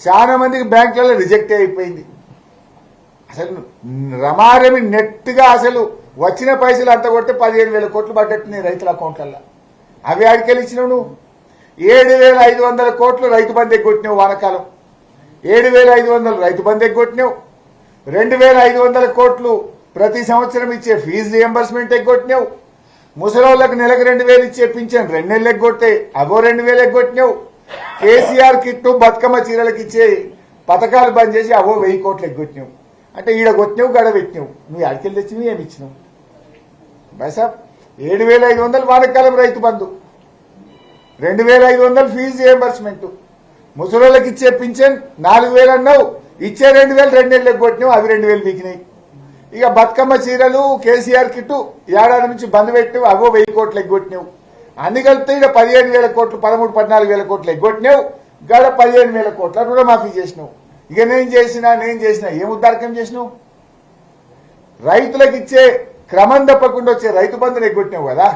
చాలా మందికి బ్యాంకులలో రిజెక్ట్ అయిపోయింది. అసలు రమారమి నెట్గా అసలు వచ్చిన పైసలు అంత కొడితే పదిహేను వేల కోట్లు పడ్డట్టున్నాయి రైతుల అకౌంట్లలో అవి ఆడికెళ్ళి ఇచ్చినావు నువ్వు? ఏడు వేల ఐదు వందల కోట్లు రైతు బంధు ఎగ్గొట్టినావు వానకాలం. ఏడు వేల ఐదు వందలు రైతు బంధు ఎగ్గొట్టినావు. రెండు వేల ఐదు వందల కోట్లు ప్రతి సంవత్సరం ఇచ్చే ఫీజు రియంబర్స్మెంట్ ఎగ్గొట్టినావు. ముసలోళ్ళకు నెలకు రెండు వేలు ఇచ్చే పింఛన్ రెండు నెలలు ఎగ్గొట్టే అగో రెండు వేలు ఎగ్గొట్టినావు. కేసీఆర్ కిట్టు బతుకమ్మ చీరలకు ఇచ్చే పథకాలు బంద్ చేసి అవో వెయ్యి కోట్లు ఎగ్గొట్టినావు. అంటే ఈడ కొట్టినావు గడ పెట్టినావు. నువ్వు అడికెళ్ళి తెచ్చినవి ఏమి ఇచ్చినావు? బైసాబ్ ఏడు వేల ఐదు వందలు వానకాలం రైతు బంధు. రెండు వేల ఐదు వందలు ఫీజు రియంబర్స్మెంట్ ముసలోళ్ళకి ఇచ్చే పింఛన్ నాలుగు వేలు అన్నావు. ఇచ్చే రెండు వేలు రెండు నెలలకు కొట్టినావు అవి రెండు వేలు బీకినాయి ఇక బతుకమ్మ చీరలు కేసీఆర్ కిట్టు ఏడాది నుంచి బంద్ పెట్టి అవో వెయ్యి కోట్లు ఎగ్గొట్టినావు. అన్ని కలిపితే పదిహేను వేల కోట్లు పదమూడు పద్నాలుగు వేల కోట్లు ఎగ్గొట్టినావు. గడ పదిహేను వేల కోట్ల రుణమాఫీ చేసినావు. ఇక నేను చేసినా నేను చేసినా ఏం ఉద్దారకం చేసినావు? రైతులకు ఇచ్చే క్రమం తప్పకుండా వచ్చే రైతు బంధుని ఎగ్గొట్టినావు కదా.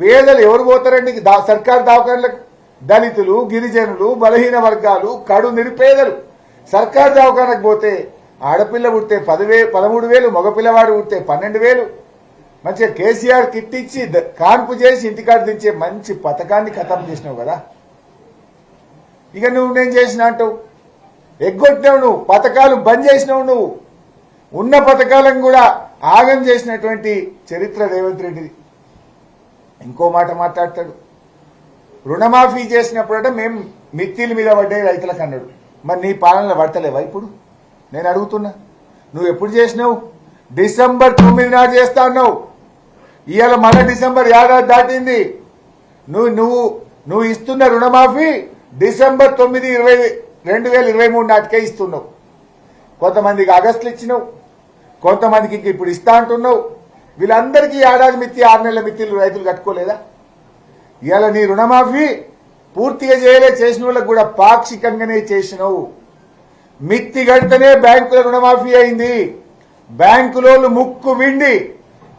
పేదలు ఎవరు పోతారండి? సర్కారు దవాఖానలకు దళితులు గిరిజనులు బలహీన వర్గాలు కడు నిరుపేదలు సర్కారు దవాఖానకు పోతే ఆడపిల్ల పుడితే పదివే పదమూడు వేలు మగపిల్లవాడు పుడితే పన్నెండు వేలు. మంచిగా కేసీఆర్ కిట్ ఇచ్చి కాన్పు చేసి ఇంటికాడ దించే మంచి పథకాన్ని ఖతం చేసినావు కదా. ఇక నువ్వు నేను చేసిన అంటావు? ఎగ్గొట్టినావు నువ్వు పథకాలు బంద్ చేసినావు నువ్వు. ఉన్న పథకాలను కూడా ఆగం చేసినటువంటి చరిత్ర రేవంత్ రెడ్డిది. ఇంకో మాట మాట్లాడతాడు. రుణమాఫీ చేసినప్పుడట మేము మిత్తిల మీద పడ్డాయి రైతులకు అన్నాడు మరి నీ పాలనలో పడతలేవా ఇప్పుడు? నేను అడుగుతున్నా. నువ్వు ఎప్పుడు చేసినావు? డిసెంబర్ తొమ్మిది నాడు చేస్తా అన్నావు. ఇవాళ మన డిసెంబర్ ఏడాది దాటింది. నువ్వు నువ్వు నువ్వు ఇస్తున్న రుణమాఫీ డిసెంబర్ తొమ్మిది ఇరవై రెండు వేల ఇరవై మూడు నాటికే ఇస్తున్నావు. కొంతమందికి ఆగస్టులు ఇచ్చినావు. కొంతమందికి ఇంక ఇప్పుడు ఇస్తా అంటున్నావు. వీళ్ళందరికీ ఏడాది మిత్తి ఆరు నెలల మిత్తిలు రైతులు కట్టుకోలేదా? ఇవాళ నీ రుణమాఫీ పూర్తిగా చేయలే చేసిన వాళ్ళకు కూడా పాక్షికంగానే చేసినావు. మిత్తి గడితేనే బ్యాంకుల రుణమాఫీ అయింది. బ్యాంకులోళ్ళు ముక్కు విండి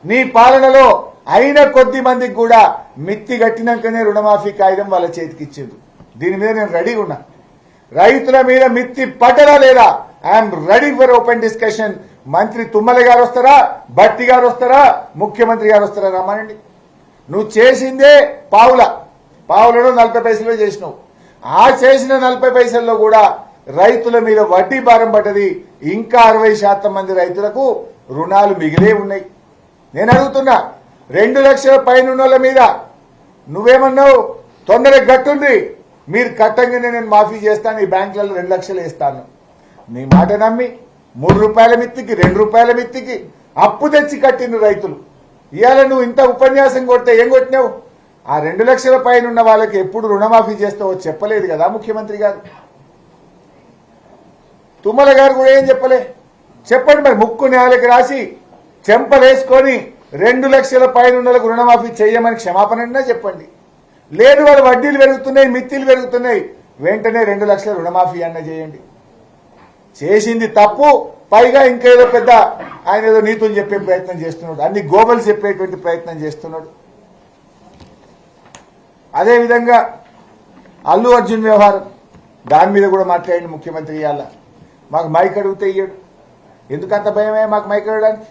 నీ పాలనలో అయిన కొద్ది మందికి కూడా మిత్తి కట్టినాకనే రుణమాఫీ కాగితం వాళ్ళ చేతికి ఇచ్చింది దీని మీద నేను రెడీగా ఉన్నా. రైతుల మీద మిత్తి పట్టరా లేదా? I'm ready for open discussion మంత్రి తుమ్మల గారు వస్తారా? భట్టి గారు వస్తారా? ముఖ్యమంత్రి గారు వస్తారా? రమ్మనండి. నువ్వు చేసిందే పావుల. పావులలో నలభై పైసలు చేసినావు. ఆ చేసిన నలభై పైసల్లో కూడా రైతుల మీద వడ్డీ భారం పడ్డది. ఇంకా అరవై శాతం మంది రైతులకు రుణాలు మిగిలే ఉన్నాయి. నేను అడుగుతున్నా రెండు లక్షల పైన మీద నువ్వేమన్నావు? తొందరగా గట్టుంది మీరు కట్టంగానే నేను మాఫీ చేస్తాను ఈ బ్యాంకులలో రెండు లక్షలు వేస్తాను. నీ మాట నమ్మి మూడు రూపాయల మిత్తికి రెండు రూపాయల మిత్తికి అప్పు తెచ్చి కట్టిండు రైతులు. ఇవాళ నువ్వు ఇంత ఉపన్యాసం కొడితే ఏం కొట్టినావు? ఆ రెండు లక్షల పైన ఉన్న వాళ్ళకి ఎప్పుడు రుణమాఫీ చేస్తావో చెప్పలేదు కదా ముఖ్యమంత్రి గారు. తుమ్మల గారు కూడా ఏం చెప్పలే? చెప్పండి మరి ముక్కు నేలకి రాసి చెంపలేసుకొని రెండు లక్షల పైన రుణమాఫీ చేయమని క్షమాపణ అన్నా చెప్పండి. లేదు వాళ్ళు వడ్డీలు పెరుగుతున్నాయి మిత్తిలు పెరుగుతున్నాయి. వెంటనే రెండు లక్షల రుణమాఫీ అన్న చేయండి. చేసింది తప్పు పైగా ఇంకేదో పెద్ద ఆయన ఏదో నీతులు చెప్పే ప్రయత్నం చేస్తున్నాడు. అన్ని గోబలు చెప్పేటువంటి ప్రయత్నం చేస్తున్నాడు. అదేవిధంగా అల్లు అర్జున్ వ్యవహారం దాని మీద కూడా మాట్లాడండి ముఖ్యమంత్రి ఇవాళ. మాకు మైక్ అడిగితే ఇయ్యడు. ఎందుకంత భయమే మాకు మైక్ అడగడానికి?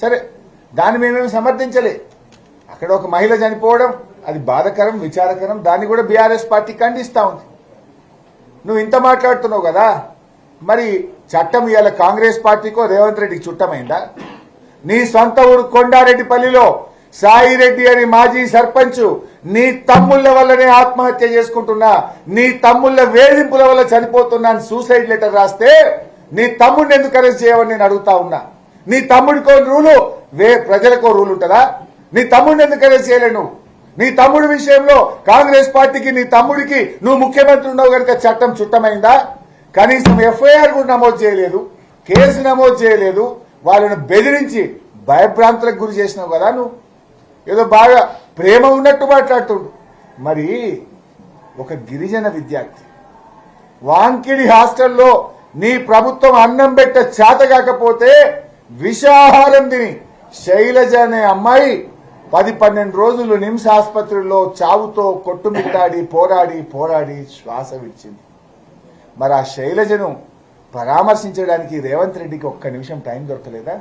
సరే దాన్ని మేమేమి సమర్థించలే. అక్కడ ఒక మహిళ చనిపోవడం అది బాధకరం విచారకరం. దాన్ని కూడా బీఆర్ఎస్ పార్టీ ఖండిస్తా ఉంది. నువ్వు ఇంత మాట్లాడుతున్నావు కదా? మరి చట్టం ఇవాళ కాంగ్రెస్ పార్టీకో రేవంత్ రెడ్డికి చుట్టమైందా? నీ సొంత ఊరు కొండారెడ్డిపల్లిలో సాయిరెడ్డి అని మాజీ సర్పంచ్ నీ తమ్ముళ్ళ వల్లనే ఆత్మహత్య చేసుకుంటున్నా నీ తమ్ముళ్ళ వేధింపుల వల్ల చనిపోతున్నా అని సూసైడ్ లెటర్ రాస్తే నీ తమ్ముడిని ఎందుకు అరెస్ట్ చేయవని నేను అడుగుతా ఉన్నా. నీ తమ్ముడికో రూలు వే ప్రజలకో రూల్ ఉంటుందా? నీ తమ్ముడిని ఎందుకు అరెస్ట్ చేయలేను? నీ తమ్ముడి విషయంలో కాంగ్రెస్ పార్టీకి నీ తమ్ముడికి నువ్వు ముఖ్యమంత్రి ఉన్నావు కనుక చట్టం చుట్టమైందా? కనీసం ఎఫ్ఐఆర్ కూడా నమోదు చేయలేదు కేసు నమోదు చేయలేదు వాళ్ళను బెదిరించి భయభ్రాంతులకు గురి చేసినావు కదా నువ్వు. ఏదో బాగా ప్రేమ ఉన్నట్టు మాట్లాడుతుండు. మరి ఒక గిరిజన విద్యార్థి వాంకిడి హాస్టల్లో నీ ప్రభుత్వం అన్నం పెట్ట చేత కాకపోతే విషాహారం తిని శైలజ అనే అమ్మాయి పది పన్నెండు రోజులు నిమ్స్ ఆసుపత్రిలో చావుతో కొట్టుమిట్టాడి పోరాడి పోరాడి శ్వాస విడిచింది. మరి ఆ శైలజను పరామర్శించడానికి రేవంత్ రెడ్డికి ఒక్క నిమిషం టైం దొరకలేదా?